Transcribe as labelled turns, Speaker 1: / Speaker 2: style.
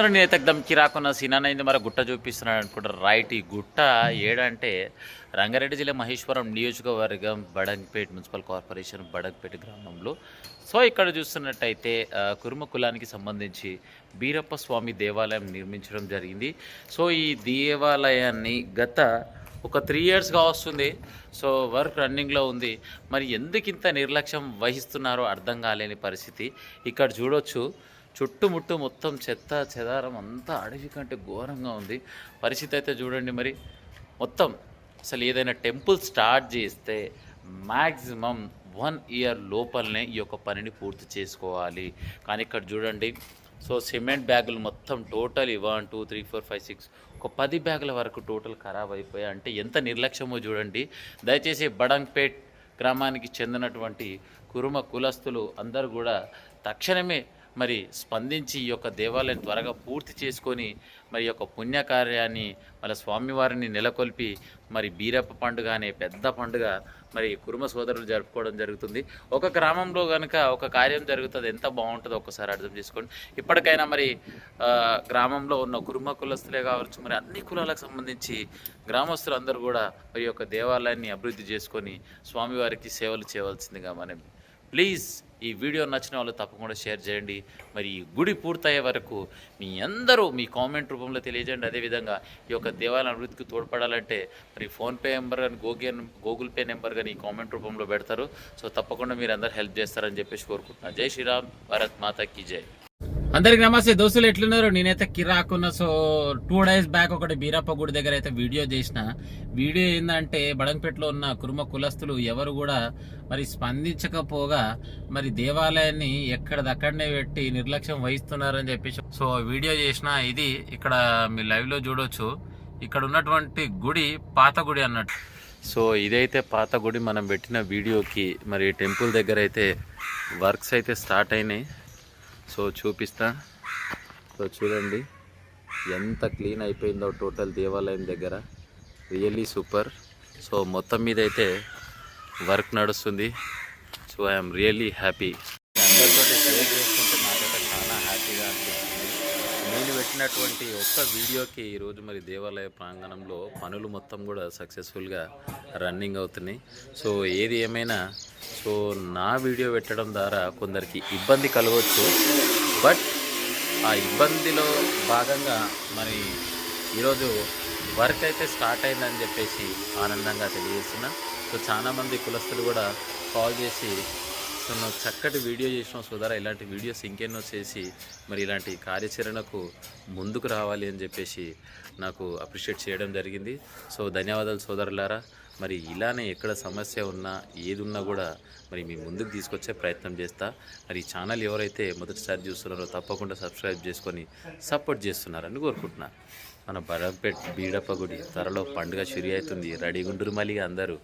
Speaker 1: సరే నేనైతే ఎక్దం కిరాకున్న సీనానైంది మరి గుట్ట చూపిస్తున్నాడు అనుకుంటారు. రైట్ ఈ గుట్ట ఏడంటే రంగారెడ్డి జిల్లా మహేశ్వరం నియోజకవర్గం బడంగ్పేట్ మున్సిపల్ కార్పొరేషన్ బడంగపేట గ్రామంలో. సో ఇక్కడ చూస్తున్నట్టయితే కురుమ కులానికి సంబంధించి బీరప్ప స్వామి దేవాలయం నిర్మించడం జరిగింది. సో ఈ దేవాలయాన్ని గత ఒక త్రీ ఇయర్స్గా వస్తుంది. సో వర్క్ రన్నింగ్లో ఉంది. మరి ఎందుకు ఇంత నిర్లక్ష్యం వహిస్తున్నారో అర్థం కాలేని పరిస్థితి. ఇక్కడ చూడొచ్చు. చుట్టుముట్టు మొత్తం చెత్త చెదారం అంతా అడవి కంటే ఘోరంగా ఉంది. పరిస్థితి అయితే చూడండి మరి. మొత్తం అసలు ఏదైనా టెంపుల్ స్టార్ట్ చేస్తే మ్యాక్సిమం వన్ ఇయర్ లోపలనే ఈ యొక్క పనిని పూర్తి చేసుకోవాలి. కానీ ఇక్కడ చూడండి సో సిమెంట్ బ్యాగులు మొత్తం total one two three four five six ఒక పది బ్యాగుల వరకు టోటల్ ఖరాబ్ అయిపోయాయి. అంటే ఎంత నిర్లక్ష్యమో చూడండి. దయచేసి బడంగ్పేట్ గ్రామానికి చెందినటువంటి కురుమ కులస్తులు అందరూ కూడా తక్షణమే మరి స్పందించి ఈ యొక్క దేవాలయం త్వరగా పూర్తి చేసుకొని మరి యొక్క పుణ్యకార్యాన్ని మన స్వామివారిని నెలకొల్పి మరి బీరప్ప పండుగ అనే పెద్ద పండుగ మరి కురుమ సోదరులు జరుపుకోవడం జరుగుతుంది. ఒక గ్రామంలో కనుక ఒక కార్యం జరుగుతుంది ఎంత బాగుంటుందో ఒక్కసారి అర్థం చేసుకోండి. ఇప్పటికైనా మరి గ్రామంలో ఉన్న కురుమ కులస్తులే కావచ్చు మరి అన్ని కులాలకు సంబంధించి గ్రామస్తులు అందరూ కూడా మరి యొక్క దేవాలయాన్ని అభివృద్ధి చేసుకొని స్వామివారికి సేవలు చేయవలసిందిగా మనం ప్లీజ్ ఈ వీడియో నచ్చిన వాళ్ళు తప్పకుండా షేర్ చేయండి. మరి ఈ గుడి పూర్తయ్యే వరకు మీ అందరూ మీ కామెంట్ రూపంలో తెలియజేయండి. అదేవిధంగా ఈ యొక్క దేవాలయం అభివృద్ధికి తోడ్పడాలంటే మరి ఫోన్పే నెంబర్ కానీ గూగుల్ గూగుల్ పే నెంబర్ కానీ ఈ కామెంట్ రూపంలో పెడతారు. సో తప్పకుండా మీరు అందరు హెల్ప్ చేస్తారని చెప్పేసి కోరుకుంటున్నాను జై శ్రీరామ్. భారత్ మాతా కీ జై. అందరికి నమస్తే. దోస్తులు ఎట్లున్నారు? నేనైతే కిరాకున్న సో టూ డేస్ బ్యాక్ ఒకటి బీరప్ప గుడి దగ్గర అయితే వీడియో చేసిన. వీడియో ఏంటంటే బడంపేటలో ఉన్న కురుమ కులస్తులు ఎవరు కూడా మరి స్పందించకపోగా మరి దేవాలయాన్ని ఎక్కడదక్కడనే పెట్టి నిర్లక్ష్యం వహిస్తున్నారని చెప్పేసి సో వీడియో చేసిన ఇది ఇక్కడ మీ లైవ్లో చూడొచ్చు. ఇక్కడ ఉన్నటువంటి గుడి పాత గుడి అన్నట్టు. సో ఇదైతే పాత గుడి మనం పెట్టిన వీడియోకి మరి టెంపుల్ దగ్గర అయితే వర్క్స్ అయితే స్టార్ట్ అయినాయి. సో చూపిస్తా. సో చూడండి ఎంత క్లీన్ అయిపోయిందో టోటల్ దేవాలయం దగ్గర. రియల్లీ సూపర్ సో మొత్తం మీద అయితే వర్క్ నడుస్తుంది. సో ఐఎమ్ రియల్లీ హ్యాపీ అందరితో షేర్ చేసుకుంటే నాకైతే చాలా హ్యాపీగా అనిపిస్తుంది. నేను పెట్టినటువంటి ఒక్క వీడియోకి ఈరోజు మరి దేవాలయ ప్రాంగణంలో పనులు మొత్తం కూడా సక్సెస్ఫుల్గా రన్నింగ్ అవుతున్నాయి. సో ఏది ఏమైనా సో నా వీడియో పెట్టడం ద్వారా కొందరికి ఇబ్బంది కలగవచ్చు బట్ ఆ ఇబ్బందిలో భాగంగా మరి ఈరోజు వర్క్ అయితే స్టార్ట్ అయిందని చెప్పేసి ఆనందంగా తెలియజేస్తున్నా. సో చాలామంది కులస్తులు కూడా కాల్ చేసి సో నాకు చక్కటి వీడియో చేసిన సోదరా ఇలాంటి వీడియోస్ ఇంకెన్నో చేసి మరి ఇలాంటి కార్యాచరణకు ముందుకు రావాలి అని చెప్పేసి నాకు అప్రిషియేట్ చేయడం జరిగింది. సో ధన్యవాదాలు సోదరులారా. మరి ఇలానే ఎక్కడ సమస్య ఉన్నా ఏది ఉన్నా కూడా మరి మీ ముందుకు తీసుకొచ్చే ప్రయత్నం చేస్తా. మరి ఈ ఛానల్ ఎవరైతే మొదటిసారి చూస్తున్నారో తప్పకుండా సబ్స్క్రైబ్ చేసుకొని సపోర్ట్ చేస్తున్నారని కోరుకుంటున్నా. మన బరంపేట్ బీడప్ప గుడి త్వరలో పండుగ షురి అవుతుంది. రెడీ గుంటురు మళ్ళీ అందరూ.